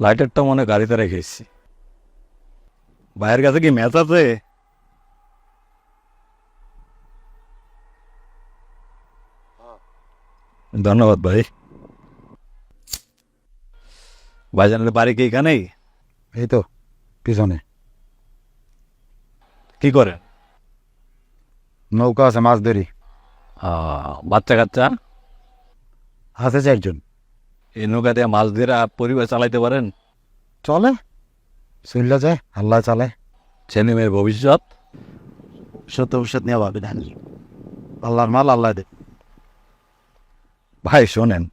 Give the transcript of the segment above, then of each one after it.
লাইটারটা মনে গাড়িতে রেখে এসছি। ভাইয়ের কাছে কি ম্যাচ আছে? ধন্যবাদ ভাই। ভাই ভাইজানের বাড়ি কি এখানেই? এই তো পিছনে। কি করেন নৌকা আছে মাছ ধরি। আহ, বাচ্চা কাচ্চা? আছে চারজন। এই নৌকা দিয়ে মাছ ধরে পরিবার চালাইতে পারেন? চলে। চললে যায় আল্লাহ চালে। ছেলে মেয়ের ভবিষ্যৎ? সত্য ভবিষ্যৎ নিয়ে ভাবি না আল্লাহর মাল আল্লাহ দে ভাই শোনেন।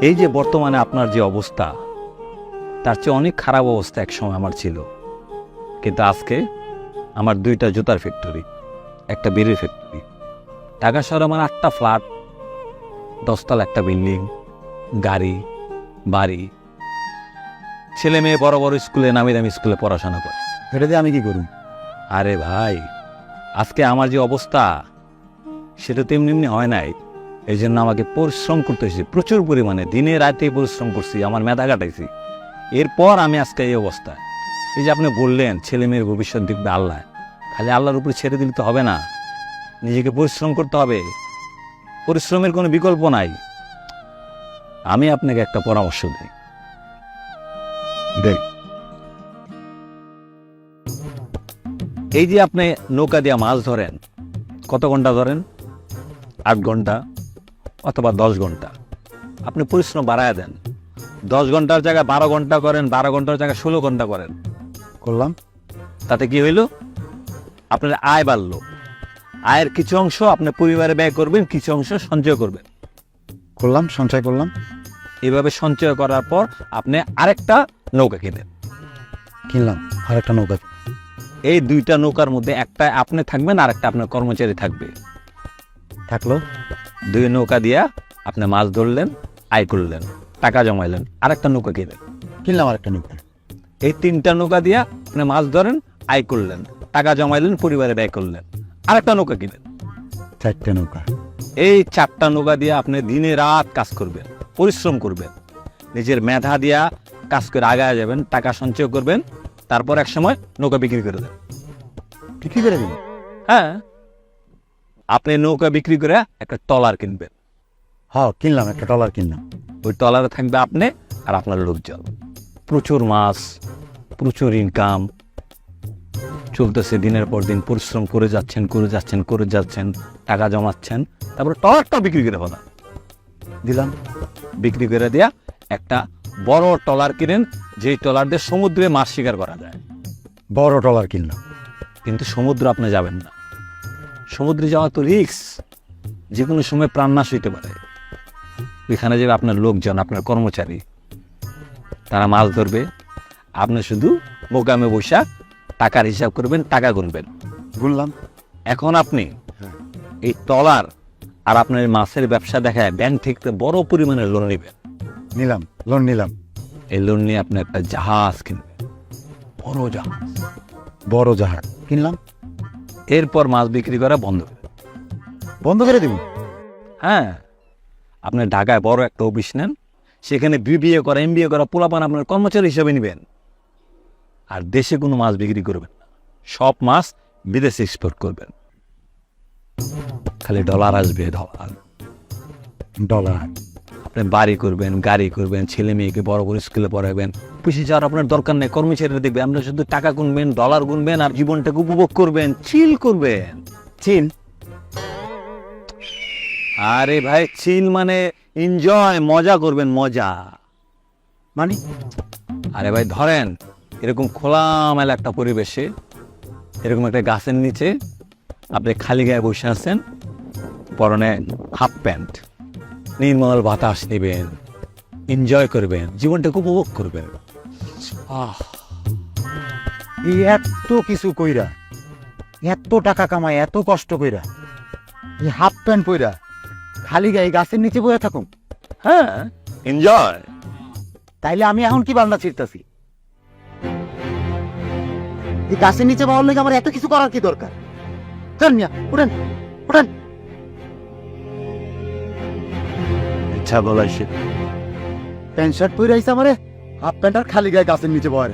এই যে বর্তমানে আপনার যে অবস্থা তার চেয়ে অনেক খারাপ অবস্থা এক সময় আমার ছিল। কিন্তু আজকে আমার দুইটা জুতার ফ্যাক্টরি একটা বিড়ির ফ্যাক্টরি ঢাকা শহরে আমার আটটা ফ্ল্যাট দশতলা একটা বিল্ডিং গাড়ি বাড়ি। ছেলে মেয়ে বড় বড় স্কুলে নামি দামি স্কুলে পড়াশোনা করে। এটা দিয়ে আমি কি করুন আরে ভাই আজকে আমার যে অবস্থা সেটা তো এমনি এমনি হয় নাই। এই জন্য আমাকে পরিশ্রম করতে হয়েছে। প্রচুর পরিমাণে দিনে রাতে পরিশ্রম করছি আমার মেধা কাটাইছি। এরপর আমি আজকে এই অবস্থায়। এই যে আপনি বললেন ছেলে মেয়ের ভবিষ্যৎ দেখবে আল্লাহ। খালি আল্লাহর উপরে ছেড়ে দিলে তো হবে না। নিজেকে পরিশ্রম করতে হবে। পরিশ্রমের কোনো বিকল্প নাই। আমি আপনাকে একটা পরামর্শ দিই। দেখ। এই যে আপনি নৌকা দিয়ে মাছ ধরেন কত ঘণ্টা ধরেন? আট ঘণ্টা অথবা দশ ঘণ্টা। আপনি পরিশ্রম বাড়ায় দেন। দশ ঘণ্টার জায়গায় বারো ঘণ্টা করেন বারো ঘণ্টার জায়গায় ষোলো ঘণ্টা করেন। করলাম। তাতে কি হইল? আপনার আয় বাড়লো। আয়ের কিছু অংশ আপনি পরিবারে ব্যয় করবেন কিছু অংশ সঞ্চয় করবেন। করলাম সঞ্চয় করলাম। এইভাবে সঞ্চয় করার পর আপনি আরেকটা নৌকা কিনেন কিনলাম আর একটা নৌকা। এই দুইটা নৌকার মধ্যে একটা আপনি থাকবেন আর একটা আপনার কর্মচারী থাকবে। থাকল। দুই নৌকা দিয়া আপনি মাছ ধরলেন আয় করলেন টাকা জমাইলেন আরেকটা নৌকা কিনেন কিনলাম আরেকটা নৌকা। এই তিনটা নৌকা দিয়া আপনি মাছ ধরেন আয় করলেন টাকা জমাইলেন পরিবারে ব্যয় করলেন। আরেকটা নৌকা কিনেন। চারটে নৌকা। এই চারটা নৌকা দিয়ে আপনি দিনে রাত কাজ করবেন পরিশ্রম করবেন। নিজের মেধা দিয়া কাজ করে আগায় যাবেন টাকা সঞ্চয় করবেন তারপর এক সময় নৌকা বিক্রি করে দেন বিক্রি করে দিন হ্যাঁ। আপনি নৌকা বিক্রি করে একটা টলার কিনবেন। হ্যাঁ কিনলাম একটা ডলার কিনলাম। ওই টলারে থাকবে আপনি আর আপনার লোকজন। প্রচুর মাছ প্রচুর ইনকাম চলতেছে দিনের পর দিন পরিশ্রম করে যাচ্ছেন করে যাচ্ছেন করে যাচ্ছেন টাকা জমাচ্ছেন তারপরে টলারটা বিক্রি করে ফেলা দিলাম বিক্রি করে দেয়া একটা বড় টলার কিনেন যেই টলার দিয়ে সমুদ্রে মাছ শিকার করা যায়। বড় ডলার কিনলাম। কিন্তু সমুদ্র আপনি যাবেন না। সমুদ্রে যাওয়া তো রিক্স যে কোনো সময় প্রাণনাশ হইতে পারে। ওইখানে যাবে আপনার লোকজন আপনার কর্মচারী। তারা মাছ ধরবে আপনি শুধু মোকামে বৈশা টাকার হিসাব করবেন টাকা গুনবেন। গুনলাম। এখন আপনি এই টলার আর আপনার মাছের ব্যবসা দেখায় ব্যাংক থেকে বড় পরিমাণে লোন নেবেন। নিলাম লোন নিলাম। এই লোন নিয়ে আপনি একটা জাহাজ কিনবেন। বড় জাহাজ। বড় জাহাজ। কিনলাম। এরপর মাছ বিক্রি করা বন্ধ করে বন্ধ করে দিব? হ্যাঁ। আপনি ঢাকায় বড় একটা অফিস নেন সেখানে বিবিএ করা এম করা পোলাপান আপনার কর্মচারী হিসেবে নেবেন। আর দেশে কোনো মাছ বিক্রি করবেন না। সব মাছ বিদেশে এক্সপোর্ট করবেন। খালি ডলার আসবে ডলার ডলার আপনি বাড়ি করবেন গাড়ি করবেন ছেলে মেয়েকে বড় বড় স্কুলে পড়াবেন। অফিসে যাওয়ার আপনার দরকার নেই কর্মচারীরা দেখবে আমরা শুধু টাকা গুনবেন ডলার গুনবেন আর জীবনটাকে উপভোগ করবেন চিল করবেন। চীন আরে ভাই চিল মানে এনজয় মজা করবেন মজা। মানে? আরে ভাই ধরেন এরকম খোলামেলা একটা পরিবেশে এরকম একটা গাছের নিচে আপনি খালি গায়ে বসে আছেন পরনে হাফ প্যান্ট নির্মল বাতাস নেবেন এনজয় করবেন জীবনটাকে উপভোগ করবেন। এই এত কিছু কইরা এত টাকা কামাই এত কষ্ট কইরা এই হাফ প্যান্ট পইরা খালি গায়ে গাছের নিচে বয়ে থাকুন হ্যাঁ? এনজয় তাইলে আমি এখন কি বান্না ছিড়তাছি? এই গাছের নিচে পাওয়ার লেগে আমার এত কিছু করার কি দরকার? চল মিয়া উঠেন উঠেন। ইচ্ছা বলাইছে। প্যান্ট শার্ট পরে আইসা আমারে হাফ প্যান্ট আর খালি গায়ে গাছের নিচে বয়